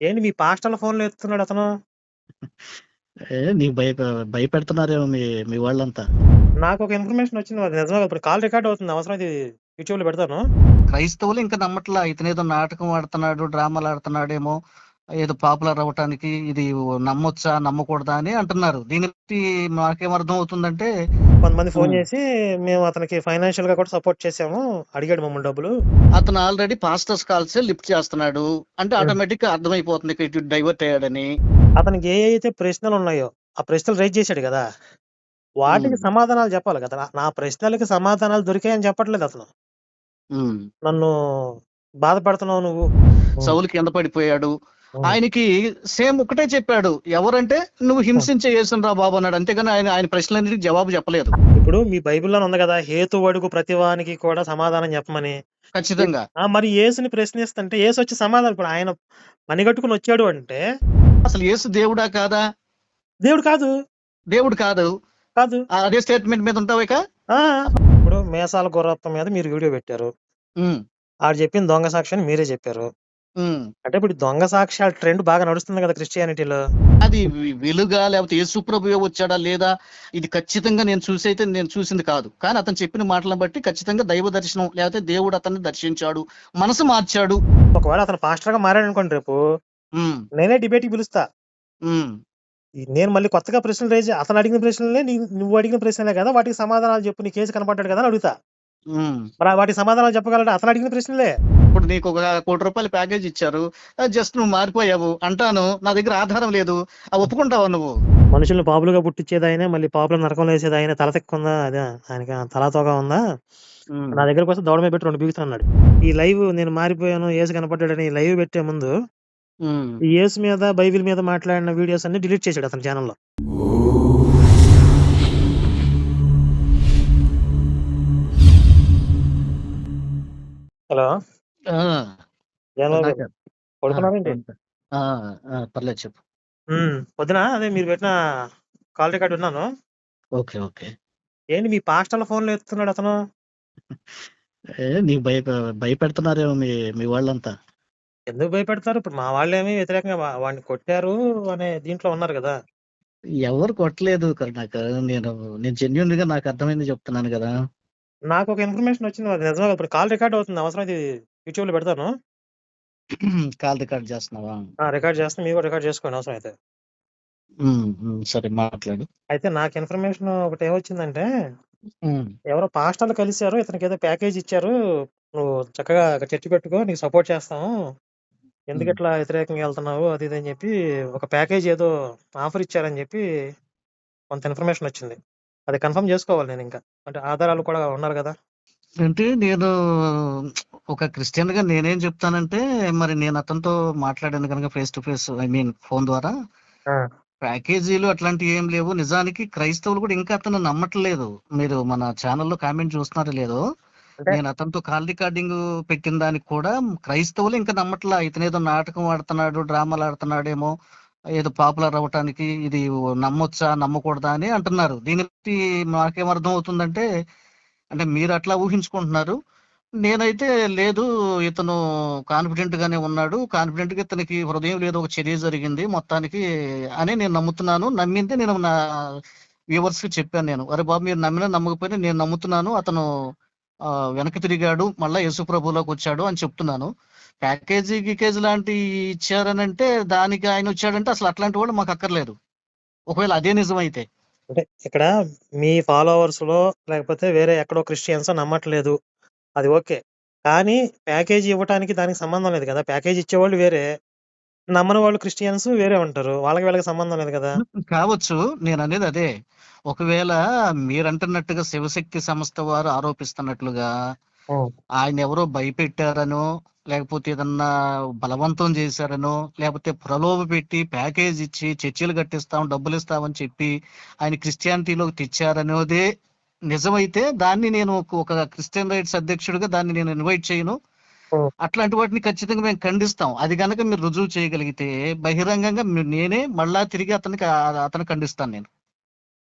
ఏంటి మీ పాస్టర్ల ఫోన్‌లో ఎత్తుతున్నాడు అతను? ఏ నీకు భయప భయపెడుతున్నారేమో మీ మీ వాళ్ళంతా. నాకొక ఇన్ఫర్మేషన్ వచ్చింది. అది నిజమే ఇప్పుడు కాల్ రికార్డ్ అవుతుంది. అవసరమైతే యూట్యూబ్‌లో పెడతాను. క్రైస్తవులు ఇంకా నమ్మట్లా. ఇతనేదో నాటకం ఆడుతున్నాడు, డ్రామాలు ఆడుతున్నాడేమో, ఏదో పాపులర్ అవ్వటానికి ఇది నమ్మొచ్చా, నమ్మకూడదా అని అంటున్నారు. దీన్ని బట్టి మాకేం అర్థం అవుతుందంటే కొంతమంది ఫోన్. చేసి మేము అతనికి ఫైనాన్షియల్‌గా కూడా సపోర్ట్ చేసాము. అడిగాడు మమ్మల్ని డబ్బులు. అతను ఆల్రెడీ పాస్టర్స్ కాల్సే లిఫ్ట్ చేస్తున్నాడు. అంటే హ్మ్. ఆటోమేటిక్‌గా అర్థమైపోతుంది ఇటు డైవర్ట్ అయ్యాడని. అతనికి ఏ అయితే ప్రశ్నలున్నాయో, ఆ ప్రశ్నలు రైజ్ చేశాడు గదా! వాటికి. సమాధానాలు చెప్పాలి కదా! నా ప్రశ్నలకి సమాధానాలు దొరికాయని చెప్పట్లేదు అతను. నన్ను బాధ పెడుతున్నావు నువ్వు. సౌలు కింద పడిపోయాడు. ఆయనకి సేమ్ ఒకటే చెప్పాడు. ఎవరంటే నువ్వు. హింసించే యేసునురా బాబు అన్నాడు. అంతేగాని ఆయన ఆయన ప్రశ్నలన్నిటికి జవాబు చెప్పలేదు. ఇప్పుడు మీ బైబిల్‌లోనే ఉంది గదా! హేతువడుగు ప్రతివానికి కూడా సమాధానం చెప్పమని. ఖచ్చితంగా. ఆ! మరి యేసుని ప్రశ్నిస్తుంటే యేసొచ్చి సమాధానం ఇప్పుడు ఆయన పనిగట్టుకొని వచ్చాడు అంటే అసలు యేసు దేవుడా కాదా? దేవుడు కాదు. దేవుడు కాదు. కాదు. అదే స్టేట్‌మెంట్ మీద ఉంటావా ఇక? ఇప్పుడు మీసాల గుర్రప్ప మీద మీరు వీడియో పెట్టారు. ఆడు చెప్పింది దొంగ సాక్షి అని మీరే చెప్పారు. హ్మ్. అంటే ఇప్పుడు దొంగ సాక్ష్యాల ట్రెండ్ బాగా నడుస్తుంది కదా క్రిస్టియానిటీలో. అది వె వెలుగా లేకపోతే యేసు ప్రభువే వచ్చాడా లేదా? ఇది ఖచ్చితంగా నేను చూసైతే నేను చూసింది కాదు. కానీ అతను చెప్పిన మాటలను బట్టి ఖచ్చితంగా దైవ దర్శనం లేకపోతే దేవుడు అతన్ని దర్శించాడు. మనసు మార్చాడు. ఒకవేళ అతను పాస్టర్‌గా మారాడనుకోండి రేపు. నేనే డిబేట్‌కి పిలుస్తా. హ్మ్. ఈ నేను మళ్ళీ కొత్తగా ప్రశ్నలు రైజ్ అతను అడిగిన ప్రశ్నలే నీ నువ్వు అడిగిన ప్రశ్నలే కదా! వాటికి సమాధానాలు చెప్పు. నీ కేసు కనపడ్డాడు కదా! అని అడుగుతా. మరి వాటికి సమాధానాలు చెప్పగలడా? అతను అడిగిన ప్రశ్నలే. ఇప్పుడు నీకు ఒక రూ. 1,00,00,000 ప్యాకేజ్ ఇచ్చారు. జస్ట్ నువ్వు మారిపోయావు అంటాను. నా దగ్గర ఆధారం లేదు. ఒప్పుకుంటావా నువ్వు? మనుషుల్ని పాపులుగా పుట్టించేది ఆయనే. మళ్ళీ పాపులను నరకంలో వేసేది ఆయనే. తల తిక్కుందా? అదే ఆయనకి తలా తోక ఉందా? నా దగ్గరకి వస్తే దవడ మీద పెట్టి 2 బీగుతా అన్నాడు. ఈ లైవ్ నేను మారిపోయాను. యేసు కనపడ్డాడని ఈ లైవ్ పెట్టే ముందు. ఈ యేసు మీద, బైబిల్ మీద మాట్లాడిన వీడియోస్ అన్ని డిలీట్ చేసాడు అతని ఛానెల్‌లో. హలో! నాకు! పర్లేదు చెప్పు. పొద్దున అదే మీరు పెట్టిన కాల్ రికార్డ్ విన్నాను. ఓకే. ఓకే. ఏంటి మీ పాస్టర్ల ఫోన్‌లో ఎత్తుతున్నాడు అతను? నీకు భయప భయపెడుతున్నారేమో మీ మీ వాళ్ళంతా. ఎందుకు భయపెడతారు? ఇప్పుడు మా వాళ్ళేమి వ్యతిరేకంగా వాడిని కొట్టారు అనే దీంట్లో ఉన్నారు గదా! ఎవరు కొట్టలేదు కరుణాకర్. నేను నేను జెన్యూన్‌గా నాకు అర్థమైంది చెప్తున్నాను గదా! నాకొక ఇన్ఫర్మేషన్ వచ్చింది. అది నిజమే కదా! ఇప్పుడు కాల్ రికార్డ్ అవుతుంది. అవసరమైతే యూట్యూబ్‌లో పెడతాను. కాల్ రికార్డ్ చేస్తున్నావా? ఆ! రికార్డ్ చేస్తాను. మీరు కూడా రికార్డ్ చేసుకోండి అవసరమైతే. హ్మ్. హ్మ్. సరే మాట్లాడు. అయితే నాకు ఇన్ఫర్మేషన్ ఒకటేమొచ్చిందంటే హ్మ్. ఎవరో పాస్టర్లు కలిసారు. ఇతనికేదో ప్యాకేజ్ ఇచ్చారు. నువ్వు చక్కగా చర్చ్ పెట్టుకో. నీకు సపోర్ట్ చేస్తాము. హ్మ్. ఎందుకిట్లా వ్యతిరేకంగా ఎళ్తున్నావు? అది ఇది అని చెప్పి ఒక ప్యాకేజ్ ఏదో ఆఫర్ ఇచ్చారని చెప్పి కొంత ఇన్ఫర్మేషన్ వచ్చింది. అది కన్ఫర్మ్ చేసుకోవాలి నేనింకా. అంటే ఆధారాలు కూడా ఉండాలి గదా! అంటే నేను ఒక క్రిస్టియన్‌గా నేనేం చెప్తానంటే మరి నేను అతనితో మాట్లాడాను గనుక face to face I mean phone ద్వారా! ప్యాకేజీలు అట్లాంటివి ఏం లేవు. నిజానికి క్రైస్తవులు కూడా ఇంకా అతన్ని నమ్మట్లేదు. మీరు మన ఛానెల్‌లో కామెంట్ చూస్తున్నారో లేదో నేను అతనితో కాల్ రికార్డింగ్ పెట్టిన దానికి కూడా క్రైస్తవులు ఇంకా నమ్మట్లా. ఇతనేదో నాటకం ఆడుతున్నాడు, డ్రామాలు ఆడుతున్నాడేమో, ఏదో పాపులర్ అవ్వటానికి ఇది నమ్మొచ్చా, నమ్మకూడదా అని అంటున్నారు. దీన్ని బట్టి మాకేం అర్థం అవుతుందంటే అంటే మీరు అట్లా ఊహించుకుంటున్నారు. నేనైతే లేదు ఇతను కాన్ఫిడెంట్ గానే ఉన్నాడు. కాన్ఫిడెంట్‌గా ఇతనికి హృదయం లేదు ఒక చర్య జరిగింది మొత్తానికి అని నేను నమ్ముతున్నాను. నమ్మిందే నేను నా వ్యూవర్స్‌కి చెప్పాను నేను. అరే బాబు మీరు నమ్మినా నమ్మకపోయినా నేను నమ్ముతున్నాను. అతను వెనక్కి తిరిగాడు. మళ్ళా యేసు వచ్చాడు అని చెప్తున్నాను. ప్యాకేజీ, గికేజ్ లాంటి ఇచ్చారనంటే దానికి ఆయన వచ్చాడంటే అసలు అట్లాంటి మాకు అక్కర్లేదు ఒకవేళ అదే నిజమైతే. అంటే ఇక్కడ మీ ఫాలోవర్స్‌లో లేకపోతే వేరే ఎక్కడో క్రిస్టియన్స్ నమ్మట్లేదు. అది ఓకే. కానీ ప్యాకేజ్ ఇవ్వటానికి దానికి సంబంధం లేదు కదా! ప్యాకేజ్ ఇచ్చేవాళ్ళు వేరే. నమ్మని వాళ్ళు క్రిస్టియన్స్ వేరే ఉంటారు. వాళ్ళకి వీళ్ళకి సంబంధం లేదు కదా! కావచ్చు నేను అనేది అదే. ఒకవేళ మీరంటున్నట్టుగా శివశక్తి సంస్థ వారు ఆరోపిస్తున్నట్లుగా హ్మ్. ఆయన్నెవరో భయపెట్టారనో, లేకపోతే ఏదన్నా బలవంతం చేశారనో, లేపోతే ప్రలోభపెట్టి ప్యాకేజ్ ఇచ్చి చర్చిలు కట్టిస్తాం, డబ్బులిస్తామని చెప్పి ఆయన క్రిస్టియానిటీలోకి తెచ్చారనేదే నిజమైతే దాన్ని నేను ఒక ఒక క్రిస్టియన్ రైట్స్ అధ్యక్షుడిగా దాన్ని నేను ఇన్వైట్ చేయను. అట్లాంటి వాటిని ఖచ్చితంగా మేము ఖండిస్తాం. అది గనక మీరు రుజువు చేయగలిగితే బహిరంగంగా నేనే మళ్ళా తిరిగి అతనికి ఆహ్, అతన్ని ఖండిస్తాను నేను.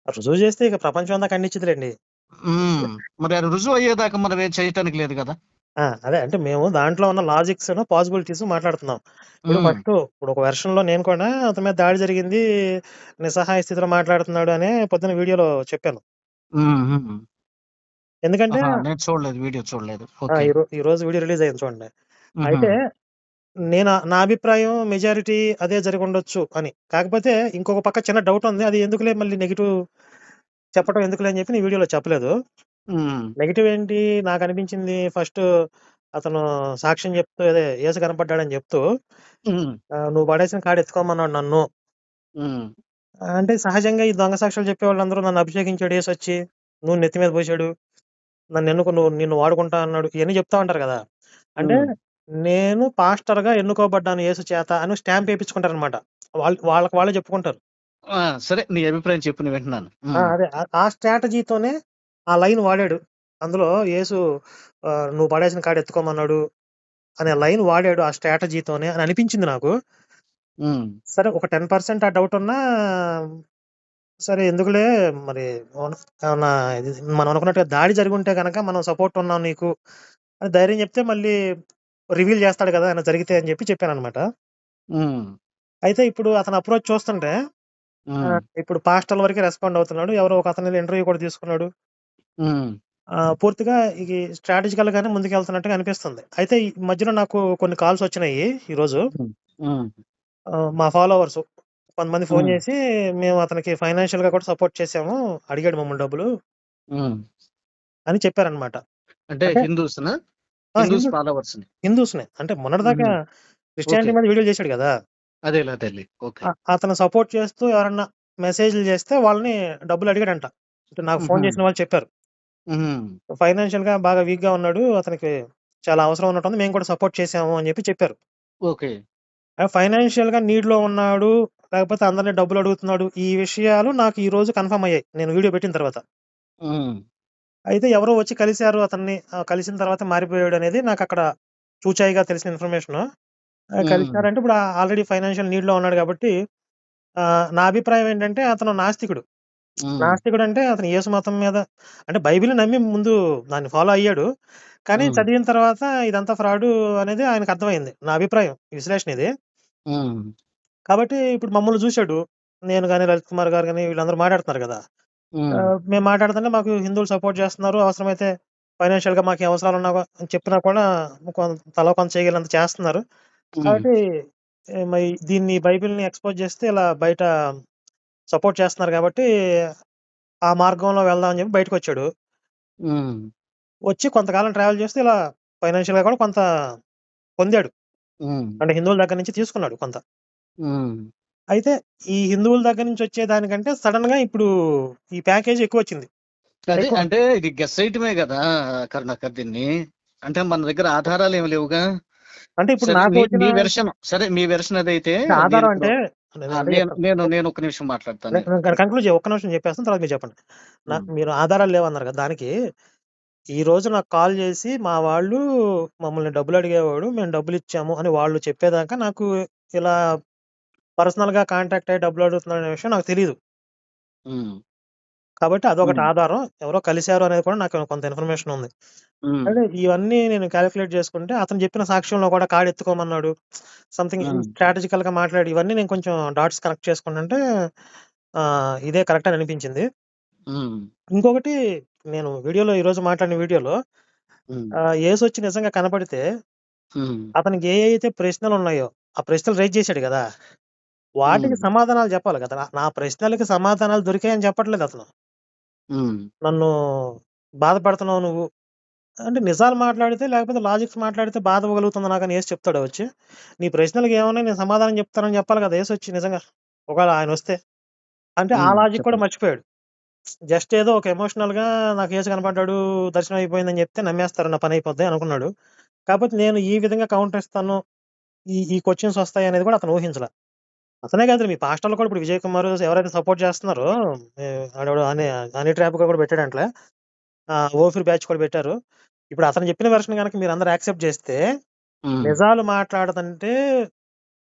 రుజువు చేస్తే ఇక ప్రపంచం అంతా ఖండించిద్దిలెండి. మరి అది రుజువు అయ్యేదాకా మనం ఏం చేయటానికి లేదు! ఆ! అదే అంటే మేము దాంట్లో ఉన్న లాజిక్స్, పాసిబిలిటీస్ మాట్లాడుతున్నాం. ఇప్పుడు. ఫస్టు ఇప్పుడు ఒక వెర్షన్‌లో నేను కూడా అతని మీద దాడి జరిగింది. నిస్సహాయ స్థితిలో మాట్లాడుతున్నాడు అనే పొద్దున వీడియోలో చెప్పాను. ఎందుకంటే! నేను చూడలేదు. వీడియో చూడలేదు. ఈరో ఈరోజు వీడియో రిలీజ్ అయింది చూడండి. అయితే నేను నా అభిప్రాయం మెజారిటీ అదే జరిగుండొచ్చు అని. కాకపోతే ఇంకొక పక్క చిన్న డౌట్ ఉంది. అది ఎందుకులే మళ్ళీ నెగెటివ్ చెప్పడం ఎందుకులే అని చెప్పి నేను వీడియోలో చెప్పలేదు. నెగెటివ్ ఏంటి నాకనిపించింది ఫస్టు అతను సాక్ష్యం చెప్తూ అదే యేసు కనపడ్డాడని చెప్తూ "నువ్వు పడేసిన కాడ ఎత్తుకోమన్నాడు నన్ను." అంటే సహజంగా ఈ దొంగ సాక్ష్యాలు చెప్పేవాళ్ళందరూ నన్ను అభిషేకించాడు యేసొచ్చి. నూనె నెత్తి మీద పోసాడు. నన్ను ఎన్నుకో నువ్వు నిన్ను వాడుకుంటా అన్నాడు. ఇయన్నీ చెప్తా ఉంటారు కదా! అంటే. నేను పాస్టర్‌గా ఎన్నుకోబడ్డాను యేసు చేత అని స్టాంప్ ఏపించుకుంటారనమాట. వాళ్ళు వాళ్ళకి వాళ్ళే చెప్పుకుంటారు. సరే నీ అభిప్రాయం చెప్పు నేను వింటున్నాను. ఆ! అదే. ఆ ఆ స్ట్రాటజీతోనే ఆ లైన్ వాడాడు. అందులో యేసు "నువ్వు పడేసిన కాడ ఎత్తుకోమన్నాడు" అనే లైన్ వాడాడు ఆ స్ట్రాటజీతోనే అని అనిపించింది నాకు. సరే ఒక 10% ఆ డౌట్ ఉన్నా సరే ఎందుకులే మరి అవును ఇది మనం అనుకున్నట్టుగా దాడి జరిగుంటే గనక మనం సపోర్ట్ ఉన్నాం నీకు అని ధైర్యం చెప్తే మళ్ళీ రివీల్ చేస్తాడు కదా! ఏమైనా జరిగితే అని చెప్పి చెప్పాననమాట. హ్మ్. అయితే ఇప్పుడు అతని అప్రోచ్ చూస్తుంటే హ్మ్. ఇప్పుడు పాస్టర్‌ల వరకే రెస్పాండ్ అవుతున్నాడు. ఎవరో ఒక అతని ఇంటర్వ్యూ కూడా తీసుకున్నాడు. హ్మ్. ఆహ్, పూర్తిగా ఇది స్ట్రాటజికల్‌గానే ముందుకెళ్తున్నట్టుగా అనిపిస్తుంది. అయితే ఈ మధ్యలో నాకు కొన్ని కాల్స్ వచ్చినాయి. హ్మ్. హ్మ్. ఆహ్, మా ఫాలోవర్స్ కొంతమంది ఫోన్ హ్మ్. చేసి, "మేము అతనికి ఫైనాన్షియల్‌గా కూడా సపోర్ట్ చేసాము. అడిగాడు మమ్మల్ని డబ్బులు" హ్మ్. అని చెప్పారనమాట. అంటే అంటే హిందూస్‌నా? ఆ! హిందూస్ హిందూ ఫాలోవర్స్‌ని. హిందూస్‌నే. అంటే మొన్నటిదాకా. ఓకే. క్రిస్టియానిటీ మీద వీడియోలు చేసాడు గదా! అదేలే అదేలే. ఓకే. అ అతను సపోర్ట్ చేస్తూ ఎవరన్నా మెసేజ్‌లు చేస్తే వాళ్ళని డబ్బులు అడిగాడంట. అంటే నాకు ఫోన్ హుహు. చేసిన వాళ్ళు చెప్పారు. హుహు. ఫైనాన్షియల్‌గా బాగా వీక్‌గా ఉన్నాడు. అతనికి చాలా అవసరం ఉన్నట్టుంది. మేము కూడా సపోర్ట్ చేసాము అని చెప్పి చెప్పారు. ఓకే. ఆహ్, ఫైనాన్షియల్‌గా నీడ్‌లో ఉన్నాడు. లేకపోతే అందరిని డబ్బులు అడుగుతున్నాడు. ఈ విషయాలు నాకు ఈరోజు కన్ఫర్మ్ అయ్యాయి. నేను వీడియో పెట్టిన తర్వాత. హ్మ్. అయితే ఎవరో వచ్చి కలిసారు అతన్ని. ఆహ్, కలిసిన తర్వాత మారిపోయాడనేది నాకక్కడ చూచాయిగా తెలిసిన ఇన్ఫర్మేషను. ఆహ్, హ్మ్. కలిసారంటే ఇప్పుడు ఆల్రెడీ ఫైనాన్షియల్ నీడ్‌లో ఉన్నాడు కాబట్టి ఆహ్, నా అభిప్రాయం ఏంటంటే అతను నాస్తికుడు. హ్మ్. నాస్తికుడంటే అతను యేసు మతం మీద అంటే బైబిల్‌ని నమ్మి ముందు దాన్ని ఫాలో అయ్యాడు. కానీ హ్మ్. చదివిన తర్వాత ఇదంతా ఫ్రాడు అనేది ఆయనకు అర్థమైంది. నా అభిప్రాయం. విశ్లేషణ ఇది. హ్మ్. కాబట్టి ఇప్పుడు మమ్మల్ని చూసాడు. నేను గాని, లలిత్ కుమార్ గారు గాని వీళ్ళందరూ మాట్లాడుతున్నారు! హ్మ్. ఆహ్, మేము మాట్లాడుతుంటే మాకు హిందువులు సపోర్ట్ చేస్తున్నారు. అవసరమైతే ఫైనాన్షియల్‌గా మాకేం అవసరాలున్నా గా చెప్పినా కూడా కొం తలో కొంత చేయగలిగినంత చేస్తున్నారు. కాబట్టి ఆహ్, మరి దీన్ని బైబిల్‌ని ఎక్స్‌పోజ్ చేస్తే ఇలా బయట సపోర్ట్ చేస్తున్నారు కాబట్టి, ఆ మార్గంలో వెళ్దాం అని చెప్పి బయటకొచ్చాడు. హ్మ్. వచ్చి కొంతకాలం ట్రావెల్ చేస్తే ఇలా ఫైనాన్షియల్‌గా కూడా కొంత పొందాడు. హ్మ్. అంటే హిందువుల దగ్గర నుంచి తీసుకున్నాడు కొంత. హ్మ్. అయితే ఈ హిందువుల దగ్గర నుంచి వచ్చే దానికంటే సడెన్‌గా ఇప్పుడు ఈ ప్యాకేజ్ ఎక్కువొచ్చింది. అదే ఎక్కువ అంటే ఇది గెస్ చేయటమే గదా! కరుణాకర్ దీన్ని. అంటే మన దగ్గర ఆధారాలేమి లేవుగా. అంటే ఇప్పుడు నాకు మీ వెర్షన్ సరే మీ వెర్షన్ అదైతే ఆధారం అంటే నేను నేను ఒక్క నిమిషం మాట్లాడతాను. చేయ ఒక్క నిమిషం చెప్పేస్తాను. తర్వాత మీరు చెప్పండి. నా హ్మ్. మీరు ఆధారాలు లేవన్నారు కదా! దానికి ఈరోజు నాకు కాల్ చేసి మా వాళ్ళు మమ్మల్ని డబ్బులు అడిగేవాడు. మేము డబ్బులిచ్చాము అని వాళ్ళు చెప్పేదాకా నాకు ఇలా పర్సనల్‌గా కాంటాక్ట్ అయ్యి డబ్బులు అడుగుతున్నాడనే విషయం నాకు. హ్మ్. కాబట్టి అదొకటి. ఆధారం. ఎవరో కలిసారు అనేది కూడా నాకు కొంత ఇన్ఫర్మేషన్ ఉంది. అంటే ఇవన్నీ నేను కాలిక్యులేట్ చేసుకుంటే అతను చెప్పిన సాక్ష్యంలో కూడా కాడెత్తుకోమన్నాడు. సంథింగ్ ఈ హ్మ్. స్ట్రాటజికల్‌గా మాట్లాడి ఇవన్నీ నేను కొంచెం డాట్స్ కనెక్ట్ చేసుకుంటుంటే ఆహ్, ఇదే కరెక్ట్ అని అనిపించింది. ఇంకొకటి నేను వీడియోలో ఈరోజు మాట్లాడిన వీడియోలో. ఆహ్, యేసొచ్చి నిజంగా కనపడితే. అతనికి ఏ అయితే ప్రశ్నలున్నాయో ఆ ప్రశ్నలు రైజ్ చేసాడు గదా! వాటికి. సమాధానాలు చెప్పాలి కదా! నా ప్రశ్నలకి సమాధానాలు దొరికాయని చెప్పట్లేదు అతను. నన్ను బాధపెడుతున్నావు నువ్వు. అంటే నిజాలు మాట్లాడితే లేకపోతే లాజిక్స్ మాట్లాడితే బాధ కలుగుతుంది నాకని యేసు చెప్తాడా వచ్చి? నీ ప్రశ్నలకి ఏమున్నాయి నేను సమాధానం చెప్తానని చెప్పాలి కదా! యేసొచ్చి నిజంగా. ఒకవేళ ఆయనొస్తే. అంటే ఆ. లాజిక్ కూడా. మర్చిపోయాడు. జస్ట్ ఏదో ఒక ఎమోషనల్‌గా నాకు యేసు కనపడ్డాడు, దర్శనం అయిపోయిందని చెప్తే నమ్మేస్తారు నా పనయిపోద్ది అనుకున్నాడు. కాపోతే నేను ఈ విధంగా కౌంటర్ ఇస్తాను. ఈ ఈ క్వెషన్స్ వస్తాయనేది కూడా అతను ఊహించలా. అతనే కాదు మీ పాస్టర్‌లు కూడా ఇప్పుడు విజయ్ కుమార్ ఎవరైతే సపోర్ట్ చేస్తున్నారో ఆడెవడో హనీ హనీ ట్రాప్‌గా కూడా పెట్టాడంటలే. ఆహ్, ఓఫీర్ బ్యాచ్ కూడా పెట్టారు. ఇప్పుడు అతను చెప్పిన వెర్షన్ గనక మీరందరూ యాక్సెప్ట్ చేస్తే, హ్మ్. నిజాలు మాట్లాడతంటే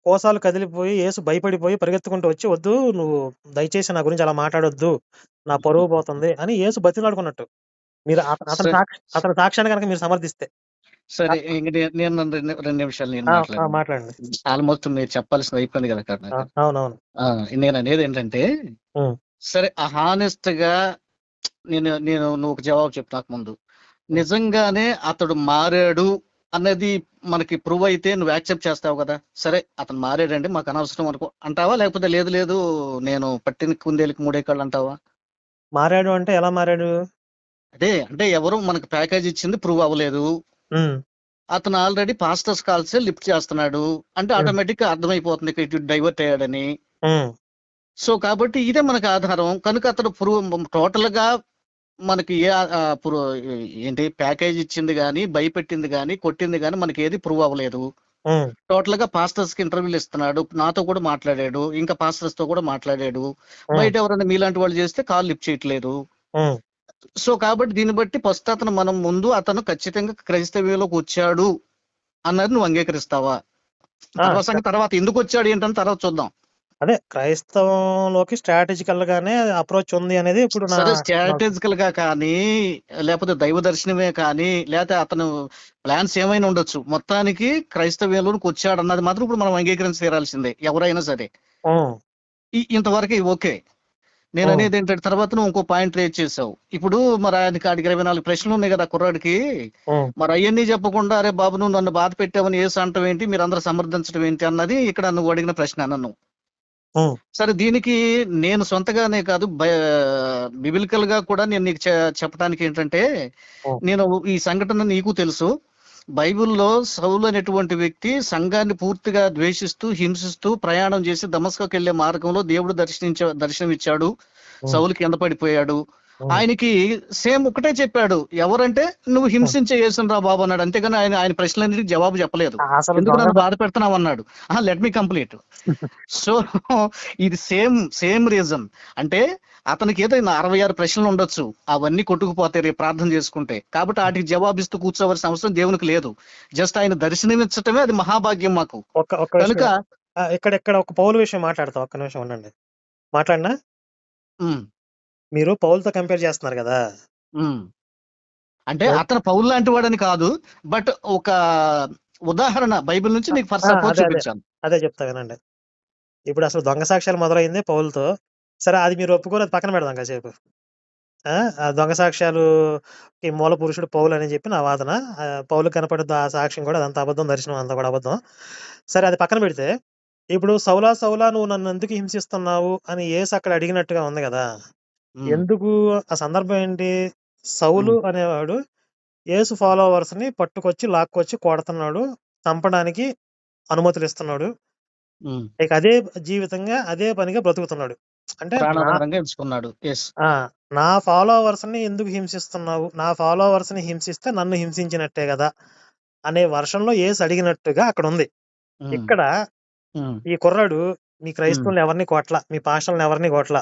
కోసాలు కదిలిపోయి యేసు భయపడిపోయి పరిగెత్తుకుంటూ వచ్చి, "వద్దు నువ్వు దయచేసి నా గురించి అలా మాట్లాడొద్దు. నా పరువు పోతుంది" అని యేసు బతిమిలాడుకున్నట్టు. మీరు అత అతని సరే. సాక్షి అతని సాక్ష్యాన్ని గనక మీరు సమర్థిస్తే. సరే ఇంక నే- నేను రెండు నిమిషాలు నేను ఆ, ఆ, మాట్లాడాను మాట్లాడండి ఆల్మోస్ట్ మీరు చెప్పాల్సింది అయిపోయింది కదా అక్కడ ఆ, అవునవును ఆ, నేను అనేది ఏంటంటే సరే హానెస్ట్గా నేను నేను నువ్వు ఒక జవాబు చెప్పు నాకు ముందు. నిజంగానే అతడు మారాడు అన్నది మనకి ప్రూవ్ అయితే నువ్వు యాక్సెప్ట్ చేస్తావు కదా? సరే అతను మారాడండి మాకు అనవసరం అనుకో అంటావా? లేకపోతే లేదు లేదు నేను పట్టిన కుందేలికి మూడే కాళ్ళు అంటావా? మారాడు అంటే ఎలా మారాడు? అదే అంటే ఎవరు మనకు ప్యాకేజ్ ఇచ్చింది ప్రూవ్ అవ్వలేదు. అతను ఆల్రెడీ పాస్టర్స్ కాల్స్ లిఫ్ట్ చేస్తున్నాడు. అంటే ఆటోమేటిక్గా అర్థమైపోతుంది ఇటు డైవర్ట్ అయ్యాడని. సో కాబట్టి ఇదే మనకు ఆధారం. కనుక అతను ప్రూవ్ టోటల్గా మనకి ఏ ఏంటి ప్యాకేజ్ ఇచ్చింది కానీ భయపెట్టింది కానీ కొట్టింది కానీ మనకి ఏది ప్రూవ్ అవ్వలేదు. టోటల్గా పాస్టర్స్కి ఇంటర్వ్యూలు ఇస్తున్నాడు. నాతో కూడా మాట్లాడాడు. ఇంకా పాస్టర్స్తో కూడా మాట్లాడాడు. బయట ఎవరైనా మీలాంటి వాళ్ళు చేస్తే కాల్ లిఫ్ట్ చేయట్లేదు. సో కాబట్టి దీన్ని బట్టి ఫస్ట్ అతను మనం ముందు అతను ఖచ్చితంగా క్రైస్తవ్యంలోకి వచ్చాడు అన్నది నువ్వు అంగీకరిస్తావా? తర్వాత ఎందుకు వచ్చాడు ఏంటని తర్వాత చూద్దాం. అదే క్రైస్తవంలోకి స్ట్రాటజికల్ గానే అప్రోచ్ ఉంది అనేది ఇప్పుడు స్ట్రాటజికల్గా కానీ లేకపోతే దైవ దర్శనమే కానీ లేకపోతే అతను ప్లాన్స్ ఏమైనా ఉండొచ్చు. మొత్తానికి క్రైస్తవ్యంలోకి వచ్చాడు అన్నది మాత్రం ఇప్పుడు మనం అంగీకరించి తీరాల్సిందే ఎవరైనా సరే. ఇంతవరకు ఓకే. నేను అనేది ఏంటంటే తర్వాత నువ్వు ఇంకో పాయింట్ రేజ్ చేసావు ఇప్పుడు మరి ఆయనకి ఆడికి ఇరవై నాలుగు ప్రశ్నలు ఉన్నాయి కదా కుర్రాడికి. మరి అవన్నీ చెప్పకుండా అరే బాబు నువ్వు నన్ను బాధ పెట్టావని ఏసు అంటావు ఏంటి? మీరు అందరూ సమర్థించడం ఏంటి? అన్నది ఇక్కడ నువ్వు అడిగిన ప్రశ్న నన్ను. సరే దీనికి నేను సొంతగానే కాదు బిబిలికల్గా కూడా నేను నీకు చెప్పడానికి ఏంటంటే నేను ఈ సంఘటన నీకు తెలుసు. బైబిల్లో సౌలు అనేటువంటి వ్యక్తి సంఘాన్ని పూర్తిగా ద్వేషిస్తూ హింసిస్తూ ప్రయాణం చేసి దమస్కకు వెళ్ళే మార్గంలో దేవుడు దర్శించ దర్శనం ఇచ్చాడు సౌలు కింద పడిపోయాడు. ఆయనకి సేమ్ ఒకటే చెప్పాడు. ఎవరంటే నువ్వు హింసించే రా బాబు అన్నాడు. అంతేగాని ఆయన ఆయన ప్రశ్నలన్నిటికీ జవాబు చెప్పలేదు. ఎందుకు నన్ను బాధ పెడుతున్నావు అన్నాడు. లెట్ మీ కంప్లీట్ సో ఇది సేమ్ సేమ్ రీజన్. అంటే అతనికి ఏదో నా అరవై ఆరు ప్రశ్నలు ఉండొచ్చు. అవన్నీ కొట్టుకుపోతాయి రేపు ప్రార్థన చేసుకుంటే. కాబట్టి వాటికి జవాబిస్తూ కూర్చోవలసిన అవసరం దేవునికి లేదు. జస్ట్ ఆయన దర్శనమిచ్చటమే అది మహాభాగ్యం మాకు. కనుక ఇక్కడ ఇక్కడ ఒక పౌలు విషయం మాట్లాడతా. ఒక్క నిమిషం ఉండండి. మాట్లాడినా? మీరు పౌలతో కంపేర్ చేస్తున్నారు కదా. అంటే అతను పౌలు లాంటి వాడని కాదు. బట్ ఒక ఉదాహరణ బైబిల్ నుంచి సపోజ్ అదే అదే. చూపించాను. అదే చెప్తా వినండి. ఇప్పుడు అసలు దొంగ సాక్ష్యాలు మొదలైంది పౌలతో. సరే అది మీరు ఒప్పుకోరు అది పక్కన పెడదాం కాసేపు. దొంగ సాక్ష్యాలు ఈ మూల పురుషుడు పౌలు అని చెప్పి నా వాదన. పౌలు కనపడద్దు ఆ సాక్ష్యం కూడా అదంతా అబద్ధం దర్శనం అంతా కూడా అబద్ధం. సరే అది పక్కన పెడితే ఇప్పుడు సౌలా సౌలా నువ్వు నన్ను ఎందుకు హింసిస్తున్నావు అని ఏసు అక్కడ అడిగినట్టుగా ఉంది కదా. ఎందుకు ఆ సందర్భం ఏంటి? సౌలు ఉమ్, అనేవాడు యేసు ఫాలోవర్స్ని పట్టుకొచ్చి లాక్కొచ్చి కొడుతున్నాడు చంపడానికి అనుమతులు ఇస్తున్నాడు. ఇక అదే జీవితంగా అదే పనిగా బ్రతుకుతున్నాడు. అంటే నా ప్రాణాధారంగా ఎంచుకున్నాడు. ఆ, నా ఫాలోవర్స్ని ఎందుకు హింసిస్తున్నావు? నా ఫాలోవర్స్ని హింసిస్తే నన్ను హింసించినట్టే కదా! అనే వర్షంలో ఏసు అడిగినట్టుగా అక్కడ ఉంది ఇక్కడ ఈ కుర్రాడు మీ క్రైస్తవులు ఎవరిని కొట్ల? మీ పాషలను ఎవరిని కొట్ల?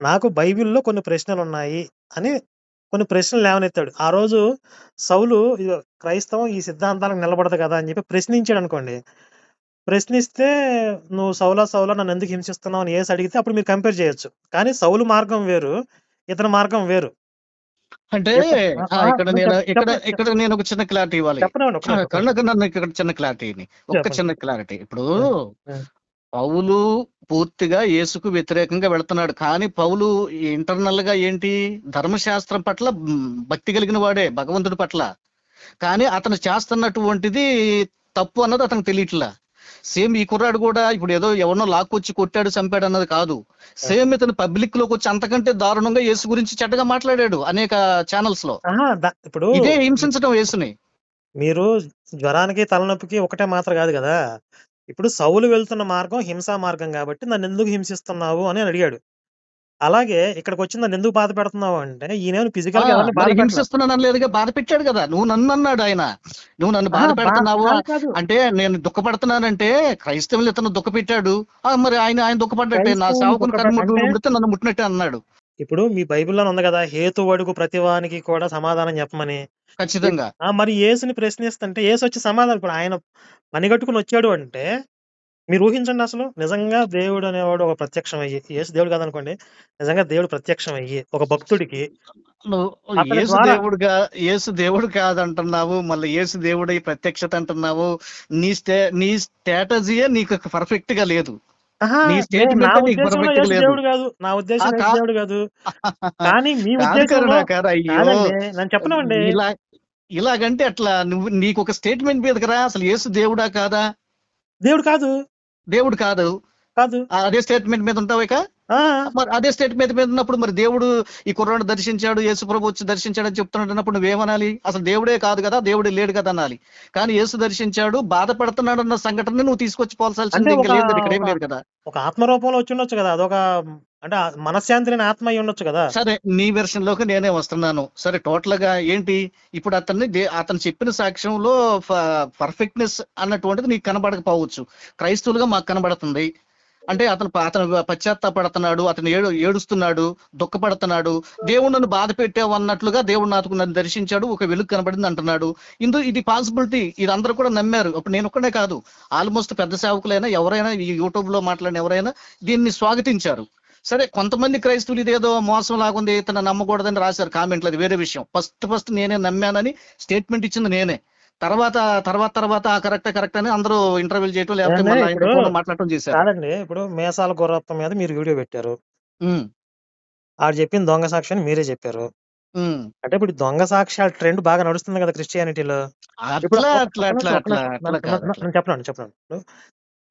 నాకు బైబిల్లో కొన్ని ప్రశ్నలు ఉన్నాయి అని కొన్ని ప్రశ్నలు లేవనెత్తాడు. ఆ రోజు సౌలు క్రైస్తవం ఈ సిద్ధాంతాలకు నిలబడదు కదా అని చెప్పి ప్రశ్నించాడు అనుకోండి. ప్రశ్నిస్తే నువ్వు సౌలా సౌలా నన్ను ఎందుకు హింసిస్తున్నావు అని ఏసి అడిగితే అప్పుడు మీరు కంపేర్ చేయొచ్చు. కానీ సౌలు మార్గం వేరు ఇతని మార్గం వేరు. అంటే ఇక్కడ నేను ఇక్కడ ఇక్కడ నేను ఒక చిన్న క్లారిటీ ఇవ్వాలి. ఒక. కనుక నన్ను ఇక్కడ చిన్న క్లారిటీని ఒక్క చెప్పండి. చిన్న క్లారిటీ. ఇప్పుడు. పౌలు పూర్తిగా యేసుకు వ్యతిరేకంగా వెళ్తున్నాడు. కానీ పౌలు ఇంటర్నల్గా ఏంటి? ధర్మశాస్త్రం పట్ల భక్తి కలిగిన వాడే భగవంతుడి పట్ల. కానీ అతను చేస్తున్నటువంటిది తప్పు అన్నది అతనికి తెలియట్లా. సేమ్ ఈ కుర్రాడు కూడా ఇప్పుడు ఏదో ఎవరినో లాక్కొచ్చి కొట్టాడు చంపాడు అన్నది కాదు. సేమ్ ఇతను పబ్లిక్లోకి వచ్చి అంతకంటే దారుణంగా యేసు గురించి చెడ్డగా మాట్లాడాడు అనేక ఛానల్స్లో. ఇప్పుడు ఇదే హింసించడం యేసుని. మీరు జ్వరానికి తలనొప్పికి ఒకటే మాత్ర కాదు కదా. ఇప్పుడు సౌలు వెళ్తున్న మార్గం హింసా మార్గం కాబట్టి నన్ను ఎందుకు హింసిస్తున్నావు అని అడిగాడు. అలాగే ఇక్కడికి వచ్చి నన్ను ఎందుకు బాధ పెడుతున్నావు అంటే ఈయన ఫిజికల్గా. హింసిస్తున్నాను లేదుగా బాధ పెట్టాడు కదా. నువ్వు నన్ను అన్నాడు ఆయన. నువ్వు నన్ను బాధ పెడుతున్నావు. అంటే నేను దుఃఖపడుతున్నానంటే క్రైస్తవులు ఇతను దుఃఖపెట్టాడు. మరి ఆయన ఆయన దుఃఖపడ్డట్టే నా సేవకుని నన్ను ముట్టినట్టే అన్నాడు. ఇప్పుడు మీ బైబిల్లో ఉంది కదా హేతు అడుగు ప్రతివానికి కూడా సమాధానం చెప్పమని. ఖచ్చితంగా. ఆ మరి యేసుని ప్రశ్నిస్తుంటే యేసు వచ్చి సమాధానం ఇప్పుడు ఆయన పని కట్టుకుని వచ్చాడు అంటే మీరు ఊహించండి అసలు నిజంగా దేవుడు అనేవాడు ఒక ప్రత్యక్షం అయ్యి యేసు దేవుడు కాదనుకోండి నిజంగా దేవుడు ప్రత్యక్షం అయ్యి ఒక భక్తుడికి యేసు ద్వారా- దేవుడుగా యేసు దేవుడు కాదంటున్నావు మళ్ళీ యేసు దేవుడి ప్రత్యక్షత అంటున్నావు నీ స్టే నీ స్ట్రాటజీయే నీకు పర్ఫెక్ట్గా లేదు. నీ. దేవుడు కాదు. నా ఉద్దేశం దేవుడు కాదు. కానీ మీ కాదు కాదండి నన్ను చెప్పనివ్వండి. ఇలా ఇలాగంటే అట్లా నువ్వు నీకు ఒక స్టేట్మెంట్ మీదకి రా అసలు యేసు దేవుడా కాదా? దేవుడు కాదు. దేవుడు కాదు. కాదు. అదే స్టేట్మెంట్ మీద ఉంటావు ఇక? మరి అదే స్టేట్మెంట్ మీద ఉన్నప్పుడు మరి దేవుడు ఈ కుర్రాడు దర్శించాడు యేసు ప్రభు వచ్చి దర్శించాడు అని చెప్తున్నాడు అన్నప్పుడు నువ్వేమనాలి? అసలు దేవుడే కాదు కదా దేవుడే లేడు కదా అనాలి. కానీ యేసు దర్శించాడు బాధపడుతున్నాడు అన్న సంఘటన నువ్వు తీసుకొచ్చి పోల్సాల్సింది ఇంకా లేదు ఇక్కడ ఏం లేదు కదా. ఒక ఆత్మ రూపంలో వచ్చి ఉండొచ్చు కదా అదొక అంటే మనశ్శాంతి లేని ఆత్మ అయి ఉండొచ్చు కదా. సరే నీ వెర్షన్లోకి నేనే వస్తున్నాను. సరే టోటల్గా ఏంటి? ఇప్పుడు అతన్ని అతను చెప్పిన సాక్ష్యంలో పర్ఫెక్ట్నెస్ అన్నటువంటిది నీకు కనబడకపోవచ్చు. క్రైస్తవులుగా మాకు కనబడుతుంది. అంటే అతను అతను పశ్చాత్తాపడుతున్నాడు అతను ఏడు ఏడుస్తున్నాడు దుఃఖపడుతున్నాడు. దేవుడు నన్ను బాధ పెట్టావు అన్నట్లుగా దేవుడు నాకు నన్ను దర్శించాడు ఒక వెలుగు కనబడింది అంటున్నాడు. ఇందు ఇది పాసిబిలిటీ ఇది అందరూ కూడా నమ్మారు. ఇప్పుడు నేను ఒక్కడే కాదు. ఆల్మోస్ట్ పెద్ద సేవకులైనా ఎవరైనా ఈ యూట్యూబ్లో మాట్లాడిన ఎవరైనా దీన్ని స్వాగతించారు. సరే కొంతమంది క్రైస్తవులు ఇదేదో మోసం లాగుంది ఇతను నమ్మకూడదని రాశారు. కామెంట్లు అది వేరే విషయం. ఫస్ట్ ఫస్ట్ నేనే నమ్మానని స్టేట్మెంట్ ఇచ్చింది నేనే. తర్వాత తర్వాత తర్వాత కరెక్ట్ కరెక్ట్ అని అందరూ ఇంటర్వ్యూ చేయటం లేకపోతే మళ్ళీ ఆయన మాట్లాడటం చేశారు. కాదండి ఇప్పుడు మేసాల గుర్రప్ప మీద మీరు వీడియో పెట్టారు. ఉమ్, ఆడు చెప్పిన దొంగ సాక్షి అని మీరే చెప్పారు. ఉమ్. అంటే ఇప్పుడు దొంగ సాక్ష్యాల ట్రెండ్ బాగా నడుస్తుంది కదా క్రిస్టియానిటీలో ఇప్పుడు అట్లా ఒక- అట్లా ఒక అట్లా నిమిషం, ఒక అట్లా నిమిషం, అట్లా నన్ను- కాదు. నన్ను- అట్లా. నన్ను చెప్పనండి చెప్పనండి ఇప్పుడు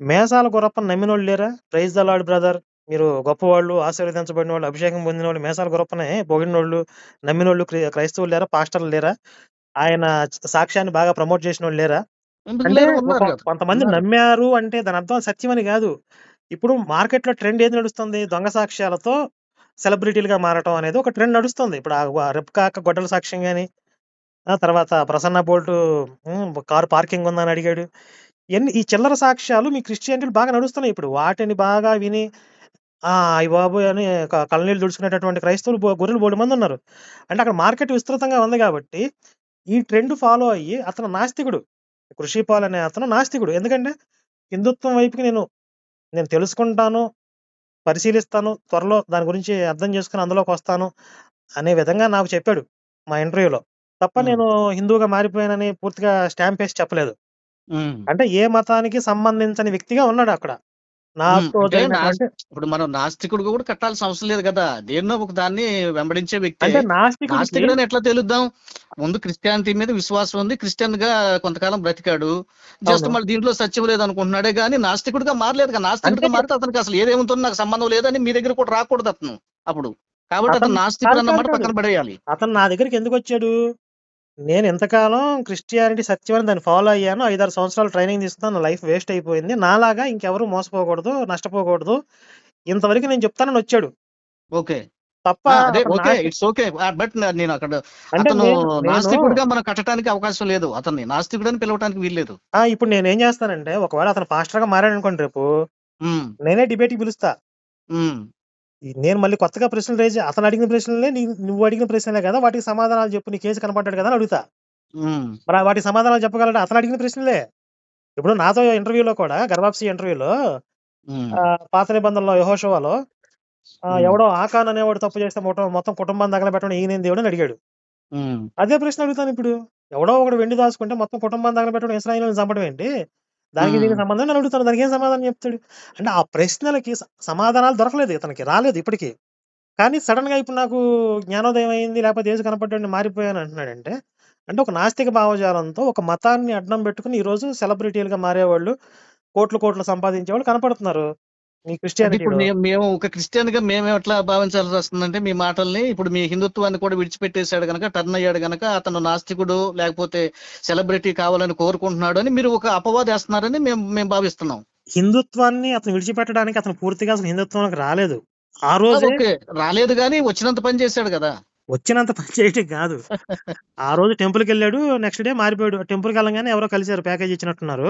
మేసాల గురప్పని నమ్మిన వాళ్ళు లేరా? ప్రైజ్ ద లార్డ్ బ్రదర్ మీరు గొప్పవాళ్ళు ఆశీర్వదించబడిన వాళ్ళు అభిషేకం పొందిన వాళ్ళు మేసాల గురప్పనే పొగిడిన వాళ్ళు నమ్మిన వాళ్ళు క్రై- క్రైస్తవులు లేరా? పాస్టర్లు లేరా? ఆయన సాక్ష్యాన్ని బాగా ప్రమోట్ చేసిన వాళ్ళు లేరా అంటే. కొంతమంది. నమ్మారు అంటే దాని అర్థం సత్యం అని కాదు. ఇప్పుడు మార్కెట్లో ట్రెండ్ ఏది నడుస్తుంది? దొంగ సాక్ష్యాలతో సెలబ్రిటీలుగా మారటం అనేది ఒక ట్రెండ్ నడుస్తుంది. ఇప్పుడు రెప్కాక గొడ్డల సాక్ష్యం గాని ఆ తర్వాత ప్రసన్న బోల్ట్ కారు పార్కింగ్ ఉందని అడిగాడు. ఎన్ని ఈ చిల్లర సాక్ష్యాలు మీ క్రిస్టియానిటీలు బాగా నడుస్తున్నాయి. ఇప్పుడు వాటిని బాగా విని ఆ అయ్య బాబు అని కళ్ళనీళ్ళు దుడుచుకునేటటువంటి క్రైస్తవులు గొర్రెలు బోడు మంది ఉన్నారు. అంటే అక్కడ మార్కెట్ విస్తృతంగా ఉంది కాబట్టి ఈ ట్రెండ్ ఫాలో అయ్యి అతను నాస్తికుడు. కృషిపాల్ అనే అతను నాస్తికుడు. ఎందుకంటే హిందుత్వం వైపుకి నేను నేను తెలుసుకుంటాను పరిశీలిస్తాను త్వరలో దాని గురించి అర్థం చేసుకుని అందులోకి వస్తాను అనే విధంగా నాకు చెప్పాడు మా ఇంటర్వ్యూలో. తప్ప. నేను హిందువుగా మారిపోయానని పూర్తిగా స్టాంప్ వేసి చెప్పలేదు. అంటే ఏ మతానికి సంబంధించని వ్యక్తిగా ఉన్నాడు అక్కడ. ఇప్పుడు మనం నాస్తికుడు కూడా కట్టాల్సిన అవసరం లేదు కదా. దేన్నో ఒక దాన్ని వెంబడించే వ్యక్తి. నాస్తికుడు అని ఎట్లా తెలుద్దాం? ముందు క్రిస్టియానిటీ మీద విశ్వాసం ఉంది. క్రిస్టియన్గా కొంతకాలం బ్రతికాడు. జస్ట్. మళ్ళీ దీంట్లో సత్యం లేదు అనుకుంటున్నాడే కానీ నాస్తికుడిగా మారలేదు కదా. నాస్తికుడిగా మారితే అతనికి అసలు ఏదేముందో నాకు సంబంధం లేదని మీ దగ్గర కూడా రాకూడదు అతను అప్పుడు. కాబట్టి అతను నాస్తికుడు అన్న మాట కాదు, కాదు. పక్కన పడేయాలి. అతను నా దగ్గరికి ఎందుకు వచ్చాడు? నేను ఎంతకాలం క్రిస్టియానిటీ సత్యం అని దాన్ని ఫాలో అయ్యాను ఐదారు సంవత్సరాలు ట్రైనింగ్ తీసుకున్నాను. నా లైఫ్ వేస్ట్ అయిపోయింది. నాలాగా ఇంకెవరు మోసపోకూడదు నష్టపోకూడదు. ఇంతవరకు నేను చెప్తానని వచ్చాడు. ఓకే. తప్ప అదే ఓకే ఇట్స్ ఓకే. బట్ నేను అక్కడ అతను నాస్తికుడిగా మనం కట్టడానికి అవకాశం లేదు. అతన్ని నాస్తికుడు అని పిలవడానికి వీల్లేదు ఆ, ఇప్పుడు నేను ఏం చేస్తానంటే ఒకవేళ అతను పాస్టర్గా మారాడు అనుకోండి రేపు నేనే డిబేట్కి పిలుస్తా నేను మళ్ళీ కొత్తగా ప్రశ్నలు రేజ్ అతను అడిగిన ప్రశ్నలే నీ- నువ్వు అడిగిన ప్రశ్నలే కదా వాటికి సమాధానాలు చెప్పు నీ కేసు కనపడ్డాడు కదా అని అడుగుతా. ఉమ్, మరి ఆ వాటికి సమాధానాలు చెప్పగలడు? అతను అడిగిన ప్రశ్నలే. ఇప్పుడు నాతో ఇంటర్వ్యూలో కూడా గర్భాప్సి ఇంటర్వ్యూలో ఉమ్, ఆ, పాత నిబంధనలో యహోషవాలో ఆ. ఎవడో ఆకాన్ అనేవాడు తప్పు చేస్తే మొత్తం మొత్తం కుటుంబం తగలబెట్టడం ఈయన దేవుడు అని అడిగాడు. ఉమ్. అదే ప్రశ్న అడుగుతాను ఇప్పుడు. ఎవడో ఒకడు వెండి దాచుకుంటే మొత్తం కుటుంబం తగలబెట్టడం ఇస్రాయిల్ని చంపడం ఏంటి? దానికి. దీనికి సంబంధం నేను అడుగుతాను దానికి ఏం సమాధానం చెప్తాడు? అంటే ఆ ప్రశ్నలకి సమాధానాలు దొరకలేదు ఇతనికి రాలేదు ఇప్పటికీ. కానీ సడన్గా ఇప్పుడు నాకు జ్ఞానోదయం అయింది లేకపోతే ఏసు కనపడ్డాడు మారిపోయాను అంటున్నాడంటే అంటే ఒక నాస్తిక భావజాలంతో ఒక మతాన్ని అడ్డం పెట్టుకుని ఈ రోజు సెలబ్రిటీలుగా మారేవాళ్ళు కోట్లు కోట్లు సంపాదించే వాళ్ళు కనపడుతున్నారు. క్రిస్టియానిటీ ఇప్పుడు మేము ఒక క్రిస్టియన్గా మేము ఎట్లా భావించాల్సి వస్తుందంటే మీ మాటల్ని ఇప్పుడు మీ హిందుత్వాన్ని కూడా విడిచిపెట్టేశాడు గనక టర్న్ అయ్యాడు గనక అతను నాస్తికుడు లేకపోతే సెలబ్రిటీ కావాలని కోరుకుంటున్నాడు అని మీరు ఒక అపవాదం వేస్తున్నారని మేము మేము భావిస్తున్నాం. హిందుత్వాన్ని అతను విడిచిపెట్టడానికి అతను పూర్తిగా అసలు హిందుత్వంలోకి రాలేదు. ఆ రోజే రాలేదు కానీ వచ్చినంత పని చేశాడు కదా. వచ్చినంత పని చేయటం కాదు. ఆ రోజు టెంపుల్కి వెళ్ళాడు నెక్స్ట్ డే మారిపోయాడు. టెంపుల్కి వెళ్ళగానే ఎవరో కలిసారు ప్యాకేజ్ ఇచ్చినట్టున్నారు.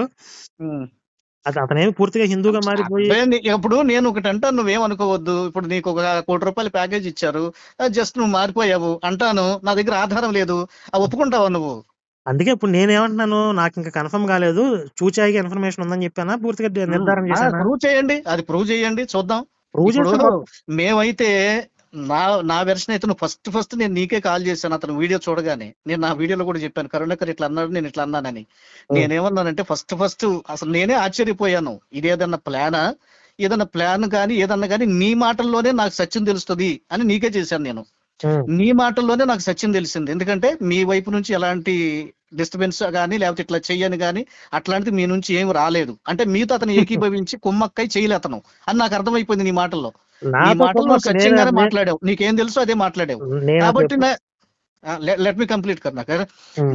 అది అతనేమి పూర్తిగా హిందూగా మారిపోయి అదే నీ- ఇప్పుడు నేను ఒకటి అంటాను నువ్వేమనుకోవద్దు ఇప్పుడు నీకు ఒక కోటి రూపాయల ప్యాకేజ్ ఇచ్చారు. జస్ట్ నువ్వు మారిపోయావు. అంటాను నా దగ్గర ఆధారం లేదు. ఆ ఒప్పుకుంటావా నువ్వు? అందుకే ఇప్పుడు నేనేమంటున్నాను నాకు ఇంకా కన్ఫర్మ్ కాలేదు. చూచాయిగా ఇన్ఫర్మేషన్ ఉందని చెప్పానా? పూర్తిగా నిర్ధారణ చేశానా? ప్రూవ్ చేయండి. అది ప్రూవ్ చేయండి. చూద్దాం. ప్రూవ్ చేస్తాను మేమైతే నా నా వెర్షన్ అయితే నువ్వు ఫస్ట్ ఫస్ట్ నేను నీకే కాల్ చేశాను. అతను వీడియో చూడగానే నేను నా వీడియోలో కూడా చెప్పాను కరుణాకర్ ఇట్లా అన్నాడు నేను ఇట్లా అన్నానని. నేనేమన్నానంటే ఫస్ట్ ఫస్ట్ అసలు నేనే ఆశ్చర్యపోయాను. ఇది ఏదన్నా ప్లానా ఏదన్నా ప్లాన్ కానీ ఏదన్నా కానీ నీ మాటల్లోనే నాకు సత్యం తెలుస్తుంది అని నీకే చేశాను నేను. నీ మాటల్లోనే నాకు సత్యం తెలిసింది. ఎందుకంటే మీ వైపు నుంచి ఎలాంటి డిస్టర్బెన్స్ కానీ లేకపోతే ఇట్లా చెయ్యని కానీ అట్లాంటిది మీ నుంచి ఏమి రాలేదు. అంటే మీతో అతను ఏకీభవించి కుమ్మక్కై చేయలే అతను. అని నాకు అర్థమైపోయింది నీ మాటల్లో. నీ సత్యంగానే నేనే- మాట్లాడావు. నీకేం తెలుసో అదే మాట్లాడావు. కాబట్టి లెట్ మీ కంప్లీట్ కర్ణాకర్.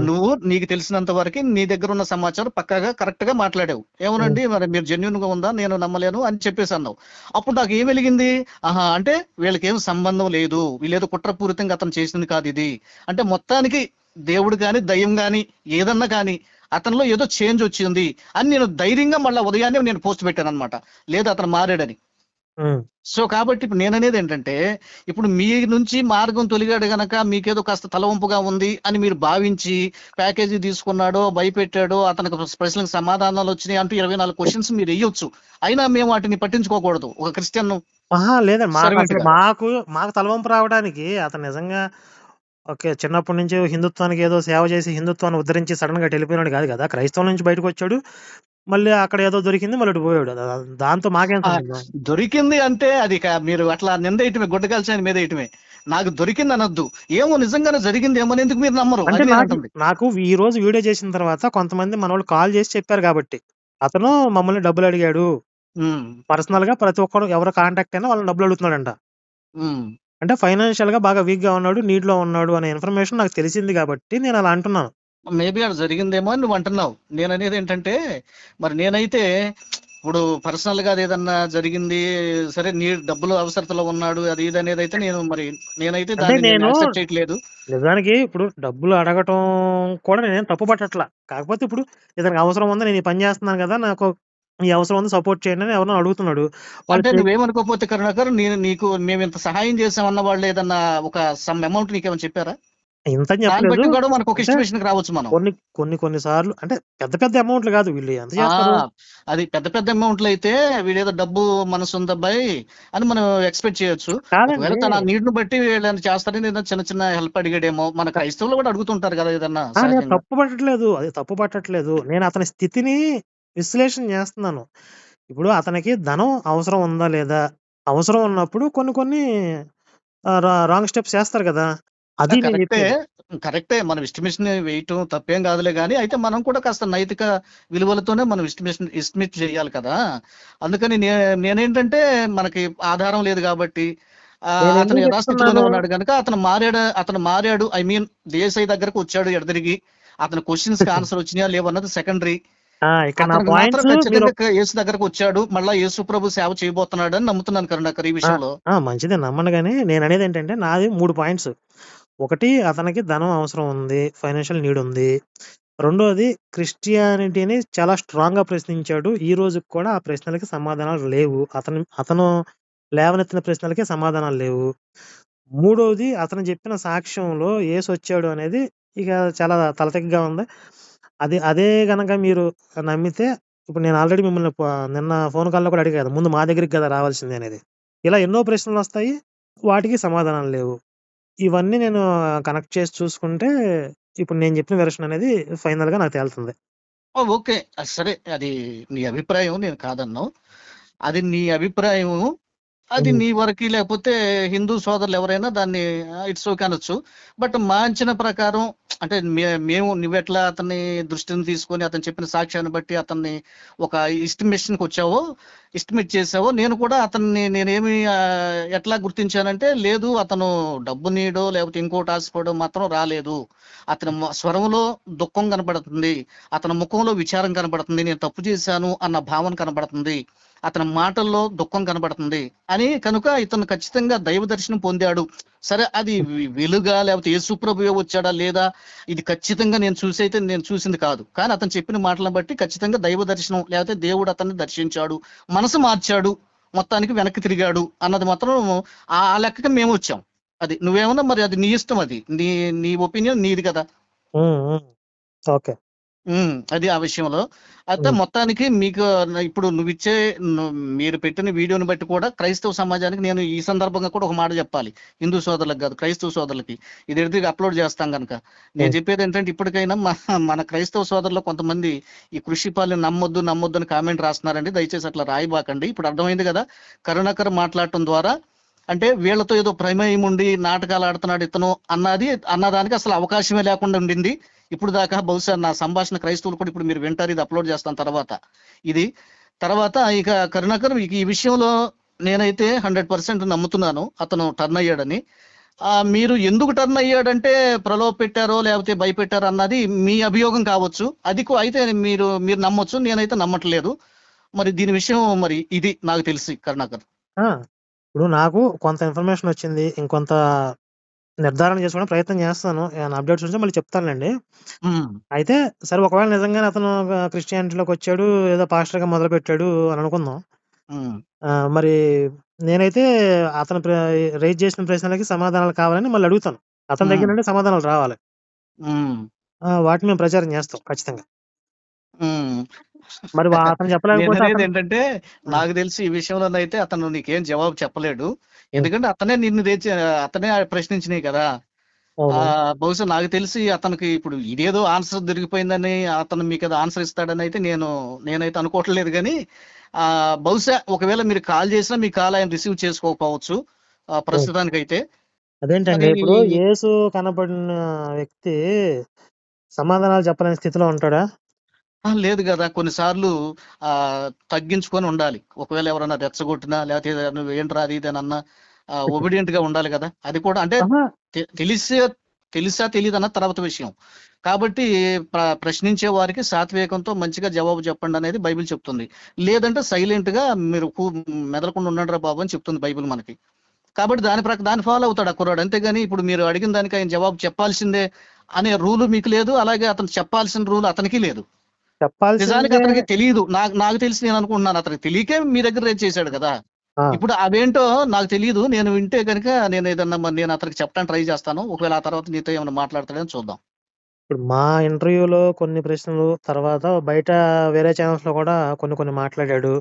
నువ్వు నీకు తెలిసినంత వరకు నీ దగ్గర ఉన్న సమాచారం పక్కాగా కరెక్ట్గా మాట్లాడావు. ఏమనండి మరి మీరు జెన్యున్గా ఉందా? నేను నమ్మలేను అని చెప్పేసి అన్నావు. అప్పుడు నాకు ఏం వెలిగింది? ఆహా అంటే వీళ్ళకి ఏం సంబంధం లేదు. వీళ్ళేదో కుట్రపూరితంగా అతను చేసింది కాదు ఇది. అంటే మొత్తానికి దేవుడు గాని దయ్యం గాని ఏదన్నా కానీ అతనిలో ఏదో చేంజ్ వచ్చింది అని నేను ధైర్యంగా మళ్ళీ ఉదయాన్నే నేను పోస్ట్ పెట్టాను అనమాట లేదు అతను మారాడని. సో కాబట్టి ఇప్పుడు నేననేది ఏంటంటే ఇప్పుడు మీ నుంచి మార్గం తొలిగాడు గనక మీకేదో కాస్త తలవంపుగా ఉంది అని మీరు భావించి ప్యాకేజీ తీసుకున్నాడో భయపెట్టాడో అతనికి ప్రశ్నలకు సమాధానాలు వచ్చినాయి అంటూ ఇరవై నాలుగు క్వశ్చన్స్ మీరు వేయొచ్చు. అయినా మేము వాటిని పట్టించుకోకూడదు. ఒక క్రిస్టియన్ లేదండి. మాకు మాకు తలవంపు రావడానికి అతను నిజంగా ఓకే చిన్నప్పటి నుంచి హిందుత్వానికి ఏదో సేవ చేసి హిందుత్వాన్ని ఉద్ధరించి సడన్గా వెళ్ళిపోయినాడు కాదు కదా. క్రైస్తవం నుంచి బయటకు వచ్చాడు మళ్ళీ అక్కడ ఏదో దొరికింది మళ్ళీ పోయాడు. దాంతో మాకేం దొరికింది అంటే అది మీరు అట్లా నిందేయటమే గుడ్డకాల్సిన మీద వేయటమే నాకు దొరికింది అనొద్దు ఏమో నిజంగానే జరిగింది ఏమో ఎందుకు మీరు నమ్మరు? అంటే నాకు ఈ రోజు వీడియో చేసిన తర్వాత కొంతమంది మన వాళ్ళు కాల్ చేసి చెప్పారు కాబట్టి అతను మమ్మల్ని డబ్బులు అడిగాడు. పర్సనల్గా ప్రతి ఒక్కరు ఎవరు కాంటాక్ట్ అయినా వాళ్ళని డబ్బులు అడుగుతున్నాడంట. అంటే ఫైనాన్షియల్గా బాగా వీక్గా ఉన్నాడు నీడ్లో ఉన్నాడు అనే ఇన్ఫర్మేషన్ నాకు తెలిసింది కాబట్టి నేను అలా అంటున్నాను. మేబీ అది జరిగిందేమో అని నువ్వు అంటున్నావు. నేను అనేది ఏంటంటే మరి నేనైతే ఇప్పుడు పర్సనల్గా అది ఏదన్నా జరిగింది సరే నీ డబ్బులు అవసరతలో ఉన్నాడు అది ఇది అనేది అయితే నేను మరి నేనైతే దాన్ని యాక్సెప్ట్ చేయట్లేదు. నిజానికి ఇప్పుడు డబ్బులు అడగటం కూడా నేనేం తప్పు పట్టట్లా కాకపోతే ఇప్పుడు ఇతనికి అవసరం ఉంది నేను పని చేస్తున్నాను కదా నాకు ఈ అవసరం ఉంది సపోర్ట్ చేయండి అని ఎవరో అడుగుతున్నాడు. అంటే నువ్వేమనుకోకపోతే కరుణాకర్ నేను నీకు మేము ఇంత సహాయం చేసామన్న వాళ్ళు ఏదన్నా ఒక సమ్ అమౌంట్ నీకేమైనా చెప్పారా? ఇంత చెప్పలేదు. కూడా మనకు ఒక అంటే రావచ్చు మనం. కొన్ని కొన్ని కొన్ని సార్లు అంటే పెద్ద పెద్ద అమౌంట్లు కాదు వీళ్ళు ఎంత ఆ చేస్తారు? అది పెద్ద పెద్ద అమౌంట్లు అయితే వీడేదో డబ్బు మనసు ఉందబ్బాయి అని మనం ఎక్స్పెక్ట్ చేయొచ్చు. ఒకవేళ కాదండి తన బట్టి వీళ్ళని చేస్తారని ఏదైనా చిన్న చిన్న హెల్ప్ అడిగాడేమో మన క్రైస్తవులు కూడా అడుగుతుంటారు కదా ఏదన్నా ఆ, నేను సహజంగా. తప్పు పట్టట్లేదు అది తప్పు పట్టట్లేదు. నేను అతని స్థితిని విశ్లేషణ చేస్తున్నాను. ఇప్పుడు అతనికి ధనం అవసరం ఉందా లేదా? అవసరం ఉన్నప్పుడు కొన్ని కొన్ని రాంగ్ స్టెప్స్ చేస్తారు కదా. అది కరెక్టే. కరెక్టే. మనం ఎస్టిమేషన్ వేయటం తప్పేం కాదులే కానీ అయితే మనం కూడా కాస్త నైతిక విలువలతోనే మనం ఎస్టిమేషన్ ఎస్టిమేట్ చేయాలి కదా. అందుకని నేనేంటంటే మనకి ఆధారం లేదు కాబట్టి అతను యథాస్థితిలోనే ఉన్నాడు కనుక అతను మారాడు అతను మారాడు ఐ మీన్ దేశాయి దగ్గరకు వచ్చాడు ఎడదిరిగి అతని క్వశ్చన్స్కి ఆన్సర్ వచ్చినాయా లేవన్నది సెకండరీ యేసు దగ్గరకు వచ్చాడు మళ్ళా యేసు ప్రభు సేవ చేయబోతున్నాడు అని నమ్ముతున్నాను కరుణాకర్ ఈ విషయంలో. మంచిదే నమ్మండి కానీ నేను అనేది ఏంటంటే నాది మూడు పాయింట్స్ ఒకటి అతనికి ధనం అవసరం ఉంది ఫైనాన్షియల్ నీడ్ ఉంది. రెండోది క్రిస్టియానిటీని చాలా స్ట్రాంగ్గా ప్రశ్నించాడు. ఈ రోజుకి కూడా ఆ ప్రశ్నలకి సమాధానాలు లేవు. అతను అతను లేవనెత్తిన ప్రశ్నలకి సమాధానాలు లేవు. మూడోది అతను చెప్పిన సాక్ష్యంలో ఏసు వచ్చాడు అనేది ఇక చాలా తలతగ్గా ఉంది. అది అదే కనుక మీరు నమ్మితే ఇప్పుడు నేను ఆల్రెడీ మిమ్మల్ని నిన్న ఫోన్ కాల్లో కూడా అడిగా ముందు మా దగ్గరికి కదా రావాల్సింది అనేది. ఇలా ఎన్నో ప్రశ్నలు వస్తాయి వాటికి సమాధానాలు లేవు. ఇవన్నీ నేను కనెక్ట్ చేసి చూసుకుంటే ఇప్పుడు నేను చెప్పిన వెర్షన్ అనేది ఫైనల్గా నాకు తేలుతుంది. ఓకే. ఆ, సరే. అది నీ అభిప్రాయం నేను కాదన్నావు. అది నీ అభిప్రాయం అది. నీ వరకు లేకపోతే హిందూ సోదరులు ఎవరైనా దాన్ని ఇట్స్ ఓకే అనొచ్చు. బట్ మా అంచనా ప్రకారం అంటే మే- మేము నువ్వెట్లా అతన్ని దృష్టిని తీసుకొని అతను చెప్పిన సాక్ష్యాన్ని బట్టి అతన్ని ఒక ఎస్టిమేషన్కి వచ్చావో ఎస్టిమేట్ చేసావో నేను కూడా అతన్ని నేనేమి ఎట్లా గుర్తించానంటే లేదు అతను డబ్బు నీడో లేకపోతే ఇంకోటి ఆశపడో మాత్రం రాలేదు. అతని స్వరంలో దుఃఖం కనబడుతుంది. అతని ముఖంలో విచారం కనబడుతుంది. నేను తప్పు చేశాను అన్న భావన కనబడుతుంది. అతని మాటల్లో దుఃఖం కనబడుతుంది. అని కనుక ఇతను ఖచ్చితంగా దైవ దర్శనం పొందాడు. సరే అది వెలుగా లేకపోతే యేసుప్రభువే వచ్చాడా లేదా? ఇది ఖచ్చితంగా నేను చూసి అయితే నేను చూసింది కాదు. కానీ అతను చెప్పిన మాటలను బట్టి ఖచ్చితంగా దైవ దర్శనం లేకపోతే దేవుడు అతన్ని దర్శించాడు. మనసు మార్చాడు. మొత్తానికి వెనక్కి తిరిగాడు. అన్నది మాత్రం ఆ లెక్కకి మేము వచ్చాం. అది నువ్వేమన్నా మరి అది నీ ఇష్టం అది. నీ నీ ఒపీనియన్ నీది కదా. ఓకే. అది ఆ విషయంలో. అయితే. మొత్తానికి మీకు ఇప్పుడు నువ్విచ్చే ను మీరు పెట్టిన వీడియోని బట్టి కూడా క్రైస్తవ సమాజానికి నేను ఈ సందర్భంగా కూడా ఒక మాట చెప్పాలి. హిందూ సోదరులకు కాదు, క్రైస్తవ సోదరులకి. ఇది ఎడిటికి అప్‌లోడ్ చేస్తాం గనక. నేను హ్మ్. చెప్పేదేంటంటే ఇప్పటికైనా మన క్రైస్తవ సోదరులు కొంతమంది ఈ కృషిపాలని నమ్మొద్దు, నమ్మొద్దు అని కామెంట్ రాస్తున్నారండి. దయచేసి అట్లా రాయబాకండి. ఇప్పుడు అర్థమైంది కదా! కరుణాకర్ మాట్లాడటం ద్వారా అంటే వీళ్ళతో ఏదో ప్రమేయం ఉండి నాటకాలు ఆడుతున్నాడు ఇతను అన్నది అన్నదానికి అసలు అవకాశమే లేకుండా ఉండింది. ఇప్పుడు దాకా బహుశా నా సంభాషణ క్రైస్తవులు కూడా ఇప్పుడు మీరు వింటారు. ఇది అప్‌లోడ్ చేస్తాను తర్వాత. ఇది. తర్వాత ఇక కరుణాకర్ ఈ విషయంలో నేనైతే 100% నమ్ముతున్నాను. అతను టర్న్ అయ్యాడని. మీరు ఎందుకు టర్న్ అయ్యాడంటే ప్రలోభ పెట్టారో లేకపోతే భయపెట్టారో అన్నది మీ అభియోగం కావచ్చు. అది అయితే మీరు మీరు నమ్మొచ్చు. నేనైతే నమ్మట్లేదు. మరి దీని విషయం మరి ఇది నాకు తెలిసి కరుణాకర్. ఇప్పుడు నాకు కొంత ఇన్ఫర్మేషన్ వచ్చింది. ఇంకొంత నిర్ధారణ చేసుకోవడానికి ప్రయత్నం చేస్తాను. ఏమైనా అప్‌డేట్స్ ఉంటే మళ్ళీ చెప్తానులెండి. హ్మ్. అయితే సరే ఒకవేళ నిజంగానే అతను ఆహ్, క్రిస్టియానిటీలోకొచ్చాడు. ఏదో పాస్టర్‌గా మొదలుపెట్టాడు అని అనుకుందాం. హ్మ్. ఆహ్, మరి నేనైతే అతను ప్ర రైజ్ చేసిన ప్రశ్నలకి సమాధానాలు కావాలని మళ్ళీ అడుగుతాను. అతని దగ్గర హ్మ్. నుండి సమాధానాలు రావాలి. హ్మ్. ఆ! వాటిని మేము ప్రచారం చేస్తాం ఖచ్చితంగా. హ్మ్. మరి అతను చెప్పలేకపోతే అతను ఏంటంటే. నాకు తెలిసి ఈ విషయంలోనైతే అతను నీకేం జవాబు చెప్పలేడు. ఎందుకంటే అతనే నిన్ను తెచ్చి అతనే ప్రశ్నించినయి కదా! బహుశా నాకు తెలిసి అతనికి ఇప్పుడు ఇదేదో ఆన్సర్ దొరికిపోయిందని అతను మీకేదో ఆన్సర్ ఇస్తాడని అయితే నేను నేనైతే అనుకోవట్లేదు గానీ ఆహ్, బహుశా ఒకవేళ మీరు కాల్ చేసినా మీ కాల్ ఆయన రిసీవ్ చేసుకోకపోవచ్చు. ఆహ్, హ్మ్. ప్రస్తుతానికైతే. అదేంటండి ఇప్పుడు యేసు కనపడిన వ్యక్తి సమాధానాలు చెప్పలేని స్థితిలో ఉంటాడా? ఆ! లేదు గదా! కొన్నిసార్లు ఆహ్, తగ్గించుకొని ఉండాలి. ఒకవేళ ఎవరైనా రెచ్చగొట్టినా లేకపోతే నువ్వేంట్రా అది ఇది అని అన్నా ఆహ్, ఒబీడియంట్‌గా ఉండాలి గదా! అది కూడా అంటే తెలిసే తెలుసా తెలీదన్న తర్వాత విషయం. కాబట్టి ప్ర ప్రశ్నించే వారికి సాత్వికంతో మంచిగా జవాబు చెప్పండనేది బైబిల్ చెప్తుంది. లేదంటే సైలెంట్‌గా మీరు కు మెదలకుండా ఉండండిరా బాబు అని చెప్తుంది బైబిల్ మనకి. కాబట్టి దాని ప్రక దాన్ని ఫాలో అవుతాడు ఆ కుర్రాడు. అంతేగాని ఇప్పుడు మీరు అడిగిన దానికి ఆయన జవాబు చెప్పాల్సిందే అనే రూలు మీకు లేదు. అలాగే అతను చెప్పాల్సిన రూల్ అతనికి లేదు. నిజానికి అతనికి తెలీదు. నాకు నాకు తెలిసి నేను అనుకుంటున్నాను. అతనికి తెలియకే మీ దగ్గర రైజ్ చేశాడు కదా! ఇప్పుడు అవేంటో నాకు తెలీదు. నేను వింటే గనుక నేను ఏదన్నా నేను అతనికి చెప్పడానికి ట్రై చేస్తాను. ఒకవేళ ఆ తర్వాత నీతో ఏమైనా మాట్లాడతాడేమో చూద్దాం. ఇప్పుడు మా ఇంటర్వ్యూలో కొన్ని ప్రశ్నలు, తర్వాత బయట వేరే ఛానెల్స్‌లో కూడా కొన్ని కొన్ని మాట్లాడాడు.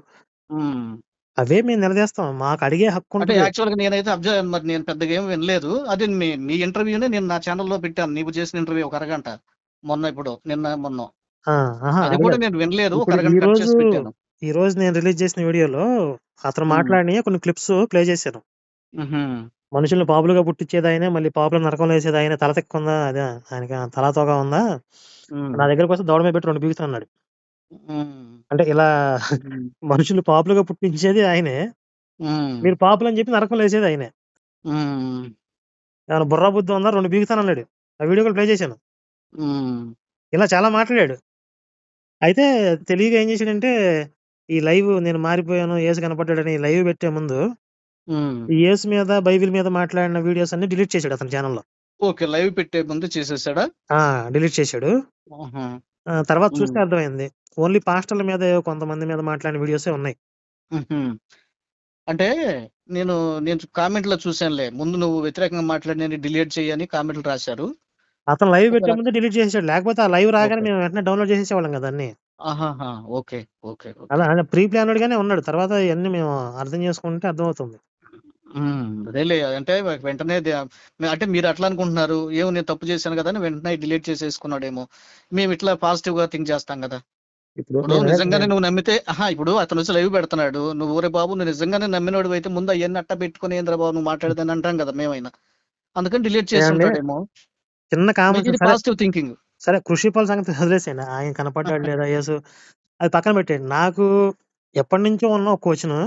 అవే మేము నిలదీస్తాం. మాకు అడిగే అంటే హక్కుంటది. యాక్చువల్‌గా నేనైతే అబ్జర్వ్ మరి నేను పెద్దగా ఏమి వినలేదు. అదే మీ మీ ఇంటర్వ్యూనే నేను నా ఛానెల్‌లో పెట్టాను. నీవు చేసిన ఇంటర్వ్యూ ఒక అరగంట. మొన్న ఇప్పుడు నిన్న మొన్నో. అది కూడా. నేను వినలేదు. ఒక ఇప్పుడు అరగంట కట్ ఈరోజు, చేసి పెట్టాను. ఈరోజు నేను రిలీజ్ చేసిన వీడియోలో అతను హ్మ్. మాట్లాడినయి కొన్ని క్లిప్స్ ప్లే చేశాను. మనుషుల్ని పాపులుగా పుట్టించేది ఆయనే, మళ్ళీ పాపులను నరకంలో ఏసేది ఆయనే. తల తిక్కుందా అదే ఆయనకి తలా తోక ఉందా? నా దగ్గరకొస్తే దవడ మీద పెట్టి 2 పీకుతా అన్నాడు. అంటే ఇలా. మనుషులు పాపులుగా పుట్టించేది ఆయనే. మీరు పాపులని చెప్పి నరకంలో ఏసేది ఆయనే. హ్మ్. ఏమన్నా బుర్ర బుద్ధి ఉందా? 2 పీకుతానన్నాడు. ఆ వీడియో కూడా ప్లే చేశాను. ఇలా చాలా మాట్లాడాడు. అయితే తెలియక ఏం చేశాడంటే, ఈ లైవ్ నేను మారిపోయాను, యేసు కనపడ్డాడని లైవ్ పెట్టే ముందు. ఈ యేసు మీద, బైబిల్ మీద మాట్లాడిన వీడియోస్ అన్నీ డిలీట్ చేశాడు అతని ఛానెల్‌లో. ఓకే. లైవ్ పెట్టే ముందు చేసేసాడా? ఆ! డిలీట్ చేశాడు. తర్వాత. చూస్తే అర్థమైంది. ఓన్లీ పాస్టర్‌ల మీద కొంతమంది మీద మాట్లాడిన వీడియోసే ఉన్నాయి. అంటే నేను నేను కామెంట్‌లో చూసానులే. ముందు నువ్వు వ్యతిరేకంగా మాట్లాడినవి డిలీట్ చెయ్యి అని కామెంట్‌లు రాశారు. అతను లైవ్ పెట్టే ముందే డిలీట్ చేసేసాడు. లేకపోతే ఆ లైవ్ రాగానే ఓకే. మేము వెంటనే డౌన్‌లోడ్ చేసేసేవాళ్ళం కదా అన్నీ. ఆహాహా! ఓకే. ఓకే. అలా. ఆయన ప్రీ ప్లానెడ్‌గానే ఉన్నాడు. తర్వాత ఇయన్నీ మేము అర్థం చేసుకుంటే అర్థమవుతుంది. హ్మ్. అదేలే అంటే వెంటనే ద అంటే మీరు అట్లా అనుకుంటున్నారు. ఏమో నేను తప్పు చేశాను కదా! అని వెంటనే డిలీట్ చేసేసుకున్నాడేమో. మేము ఇట్లా పాజిటివ్‌గా థింక్ చేస్తాం కదా! ఇప్పుడు ఇప్పుడు నిజంగానే నేను నువ్వు నమ్మితే అహా! ఇప్పుడు అతనొచ్చి లైవ్ పెడుతున్నాడు. నువ్వు "ఒరేయ్ బాబు! నువ్వు నిజంగానే నమ్మినోడివైతే ముందు అయన్నీ అట్టా పెట్టుకొని ఏందిరా బాబు నువ్వు మాట్లాడేదని" అంటాం కదా! మేమైనా. అందుకని డిలీట్ ఏవండీ చేసుంటాడేమో. చిన్న కామెంట్ పాజిటివ్ థింకింగ్. సరే కృషిపాల్ సంగతి వదిలేసేయండి. ఆయన కనపడ్డాడు లేదా యేసు అది పక్కన పెట్టేయండి. నాకు ఎప్పటినుంచో ఉన్న ఒక క్వెషను